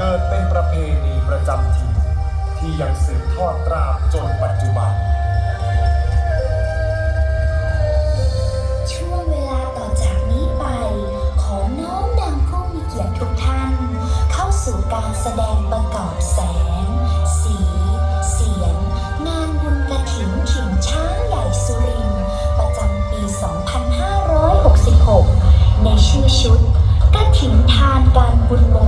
เกิดเป็นประเพณีประจำถิ่นที่ยังสืบทอดตราบจนปัจจุบัน ช่วงเวลาต่อจากนี้ไป ขอน้อมนำผู้มีเกียรติทุกท่าน เข้าสู่การแสดงประกอบแสง สี เสียง งานบุญกระถิ่นถิ่นช้างใหญ่สุรินประจำปี 2566 ในชื่อชุดกระถิ่นทานการบุญมง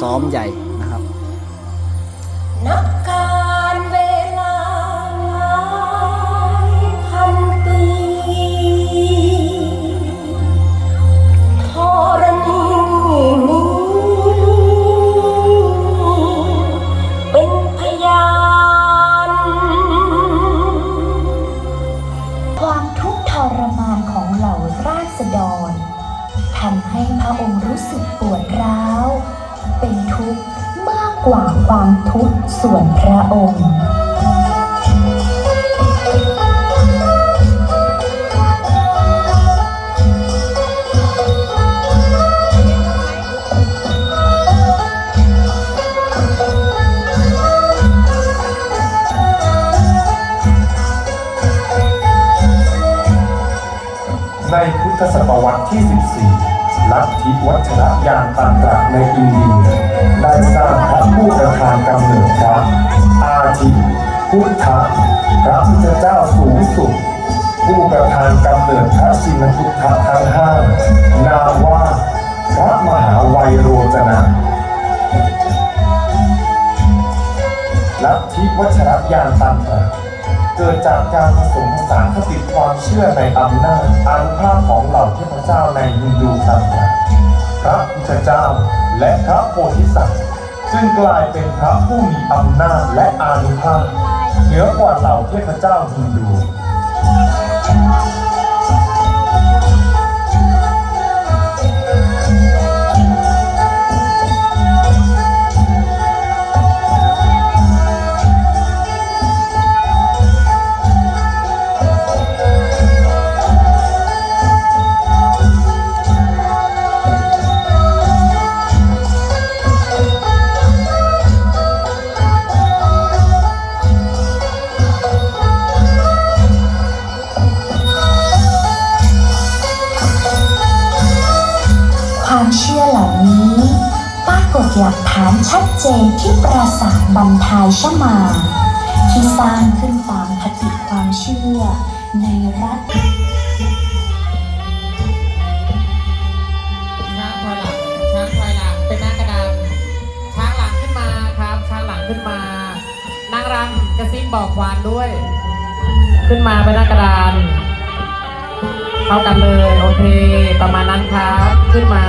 ซ้อมใหญ่นะครับนับการเวลาหลายพันปีธรณีนี้เป็นพยาน ความทุกข์ทรมานของเหล่าราษฎรทำให้พระองค์รู้สึกปวดร้าว เป็นทุกข์มากกว่าความทุกข์ส่วนพระองค์ในพุทธศตวรรษที่ 14 ลัทธิวัชรยานตันตระในอินเดียได้สร้างพระผู้ประธานกำเนิดพระอาทิพุทธะพระพุทธเจ้าสูงสุด ผู้ประธานกำเนิดพระชินพุทธะทั้งห้านามว่าพระมหาไวยโรจนะลัทธิวัชรยานตันตระ เกิดจากการผสมผสานคติความเชื่อในอำนาจอานุภาพของเหล่าเทพเจ้าในฮินดูตันตระพระพุทธเจ้าและพระโพธิสัตว์จึงกลายเป็นพระผู้มีอำนาจและอานุภาพเหนือกว่าเหล่าเทพเจ้าฮินดู รรทายชมา ที่สร้างขึ้นตามคติความเชื่อในรัฐช้างถอยหลังช้างถอยหลังเป็นหน้ากระดานช้างหลังขึ้นมาครับ ช้างหลังขึ้นมา นางรำกระซิบบอกควานด้วย ขึ้นมาเป็นหน้ากระดานเข้ากันเลย โอเค ประมาณนั้นครับ ขึ้นมา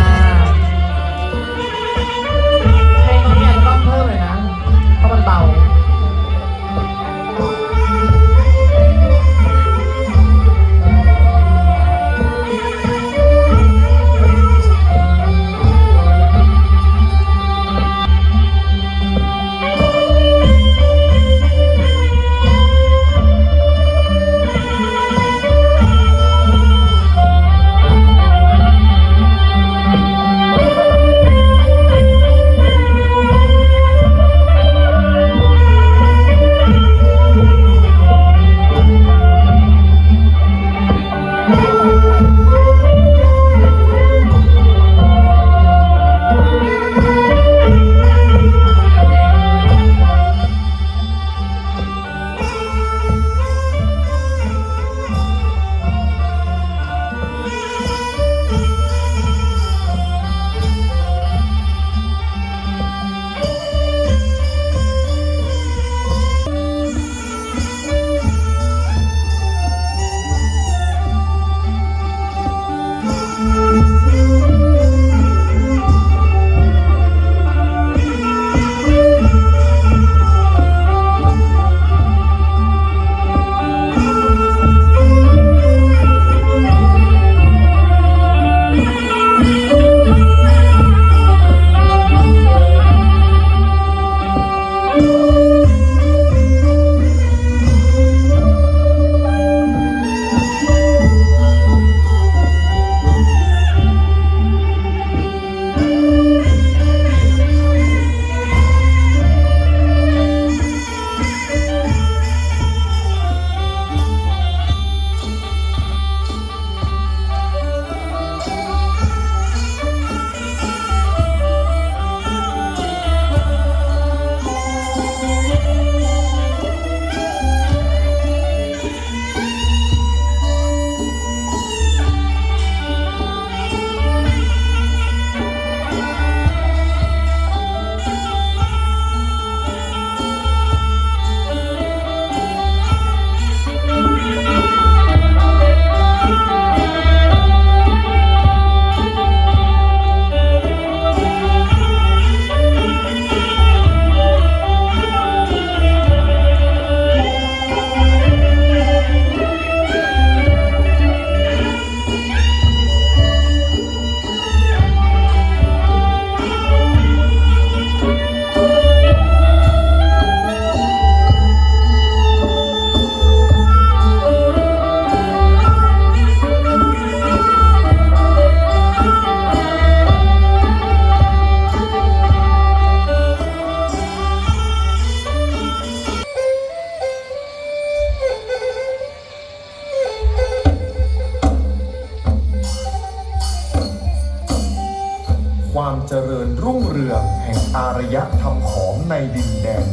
ความเจริญรุ่งเรืองแห่งอารยธรรมของในดินแดน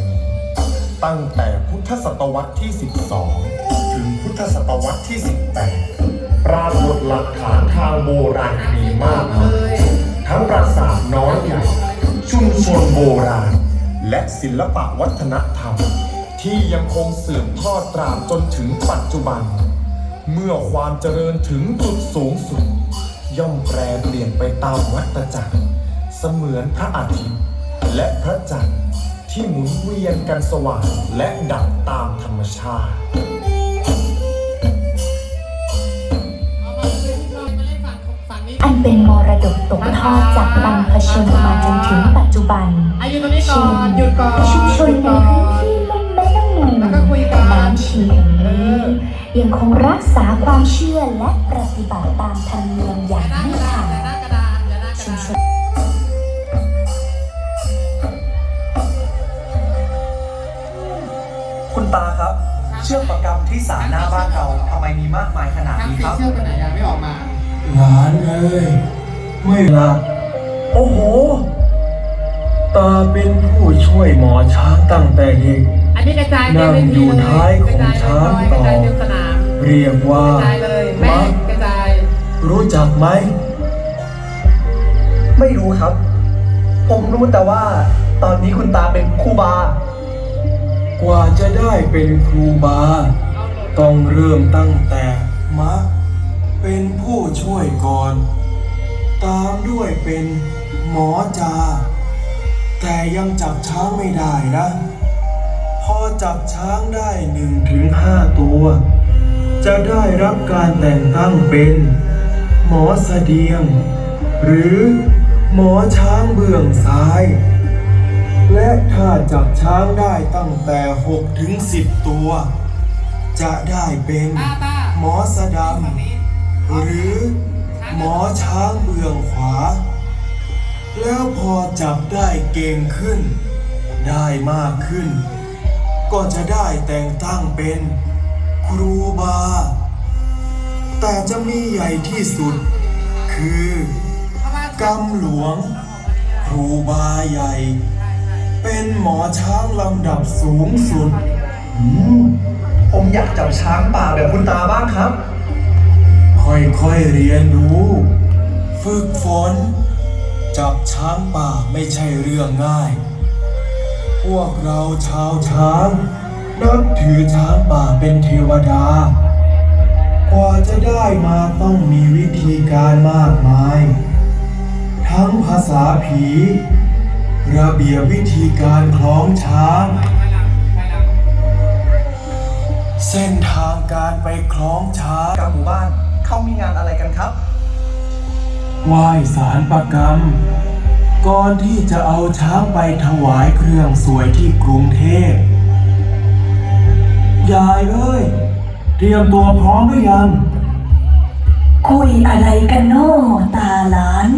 ตั้งแต่พุทธศตวรรษที่ 12 ถึงพุทธศตวรรษที่ 18 ปรากฏหลักฐานทางโบราณคดีมากมายทั้งปราสาทน้อยใหญ่ ชุมชนโบราณ และศิลปะวัฒนธรรม ที่ยังคงสืบทอดตราบจนถึงปัจจุบัน เมื่อความเจริญถึงจุดสูงสุด ย่อมแปรเปลี่ยนไปตามวัฏจักร เสมือนพระอาทิตย์ และพระจันทร์ที่หมุนเวียนกันสว่างและดับตามธรรมชาติเอามาเลยพี่พลอยมาเล่นฝั่งฝั่งนี้อันเป็นมรดกตกทอดจากบรรพชนมาจนถึงปัจจุบันอายุตรงนี้ก่อนหยุดก่อนชุมชนหยุดในก่อพื้นนที่ลุ่มแม่น้ำมูลแล้วก็คุยกันน้ำชีแห่งนี้ ยังคงรักษาความเชื่อและปฏิบัติตามธรรมเนียมอย่างหน้าไม่กระดาขาษดหน้ากระดานอย่าหน้ากระชุมดาชนนคุณตาครับ เชือกประกำที่ศาลหน้าบ้านเราทำไมมีมากมายขนาดทั้งนี้สีครับ เชือกไปไหนยังไม่ออกมา หลานเอ้ย ไม่ละโอ้โห ตาเป็นผู้ช่วยหมอช้างตั้งแต่เด็ก อันนี้กระจายเต็มเวนั่งอทียู่เลยท้ายของกระจายช้างเต็มต่อกระจายเต็มสนามเรียกว่ากระจายเลยแม่กระจายรู้จักไหม ไม่รู้ครับ ผมรู้แต่ว่า ตอนนี้คุณตาเป็นครูบา กว่าจะได้เป็นครูบา ต้องเริ่มตั้งแต่มะ เป็นผู้ช่วยก่อน ตามด้วยเป็นหมอจา แต่ยังจับช้างไม่ได้นะพ อจับช้างได้หนึ่งถึงห้าตัว จะได้รับการแต่งตั้งเป็น หมอเสดียง หรือหมอช้างเบื้องซ้าย และถ้าจับช้างได้ตั้งแต่6ถึง10ตัว จะได้เป็นหมอสะดำหรือหมอช้างเบื้องขวา แล้วพอจับได้เก่งขึ้น ได้มากขึ้น ก็จะได้แต่งตั้งเป็นครูบา แต่จะมีใหญ่ที่สุด คือกำหลวง ครูบาใหญ่ เป็นหมอช้างลำดับสูงสุดอืมผมอยากจับช้างป่าแบบคุณตาบ้างครับ ค่อยๆเรียนรู้ ฝึกฝน จับช้างป่าไม่ใช่เรื่องง่าย พวกเราชาวช้างนับถือช้างป่าเป็นเทวดา กว่าจะได้มาต้องมีวิธีการมากมาย ทั้งภาษาผี ระเบียบวิธีการคล้องช้าง เส้นทางการไปคล้องช้างกับหมู่บ้านเขามีงานอะไรกันครับไหว้สารประกรรม ก่อนที่จะเอาช้างไปถวายเครื่องสวยที่กรุงเทพ ยายเอ้ย เตรียมตัวพร้อมหรือยัง คุยอะไรกันโน่ตาหลาน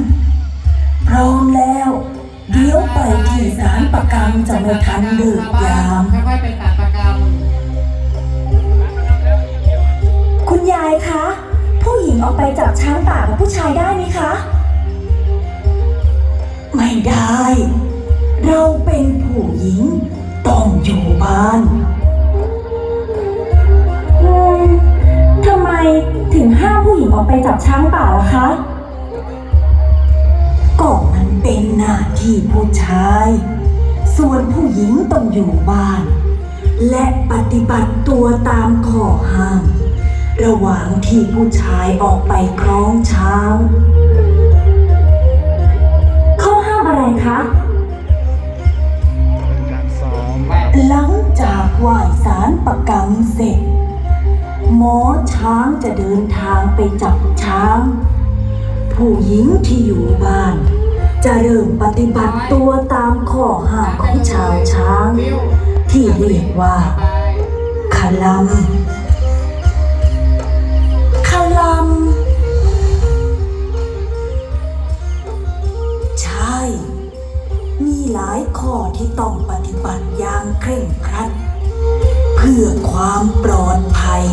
พร้อมแล้ว เดี๋ยวไปที่ศาลประกรรมจะไม่ทันดึกยาม ค่อยๆเป็นสารประกรรมคุณยายคะ ผู้หญิงออกไปจับช้างป่ากับผู้ชายได้ไหมคะ ไม่ได้ เราเป็นผู้หญิง ต้องอยู่บ้านอืมทำไมถึงห้ามผู้หญิงออกไปจับช้างป่าล่ะคะ ก็มันเป็นหน้าที่ผู้ชาย ส่วนผู้หญิงต้องอยู่บ้าน และปฏิบัติตัวตามข้อห้าม ระหว่างที่ผู้ชายออกไปคล้องช้าง อห้ามอะไรคะหลังจากไหว้สารประกรรมเสร็จ หมอช้างจะเดินทางไปจับช้าง ผู้หญิงที่อยู่บ้าน จะเริ่มปฏิบัติตัวตามข้อห้ามของชาวช้าง ที่เรียกว่าคลัม ลายข้อที่ต้องปฏิบัติอย่างเคร่งครัด เพื่อความปลอดภัย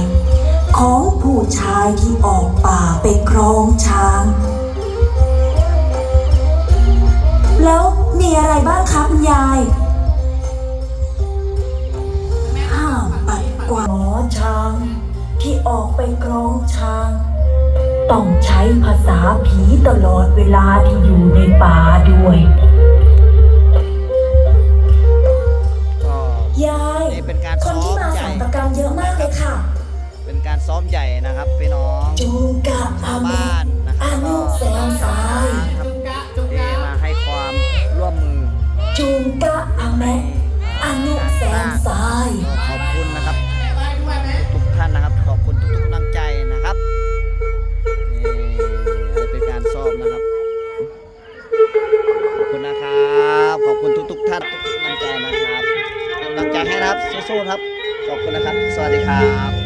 ของผู้ชายที่ออกป่าไปครองช้าง แล้วมีอะไรบ้างคะคุณยาย ห้ามปัดกวาดหมอช้าง ที่ออกไปคล้องช้างต้องใช้ภาษาผีตลอดเวลาที่อยู่ในป่าด้วย ซ้อมใหญ่นะครับพี่น้องจูกะชาอาวเมบ้านนะคอารับนุแสงสายครับจุงกะจุงที่กะมาให้ความร่วมมือจูกะอาเมะอานุแสงสายก็ขอบคุณนะครับไปด้วยไหมทุกๆท่านนะครับ ขอบคุณทุกๆกำลังใจนะครับนี่อันนี้เป็นการซ้อมนะครับ ขอบคุณนะครับ ขอบคุณทุกๆท่านทุกๆกำลังใจนะครับกำลังใจให้นะครับสู้ๆครับ ขอบคุณนะครับ สวัสดีครับ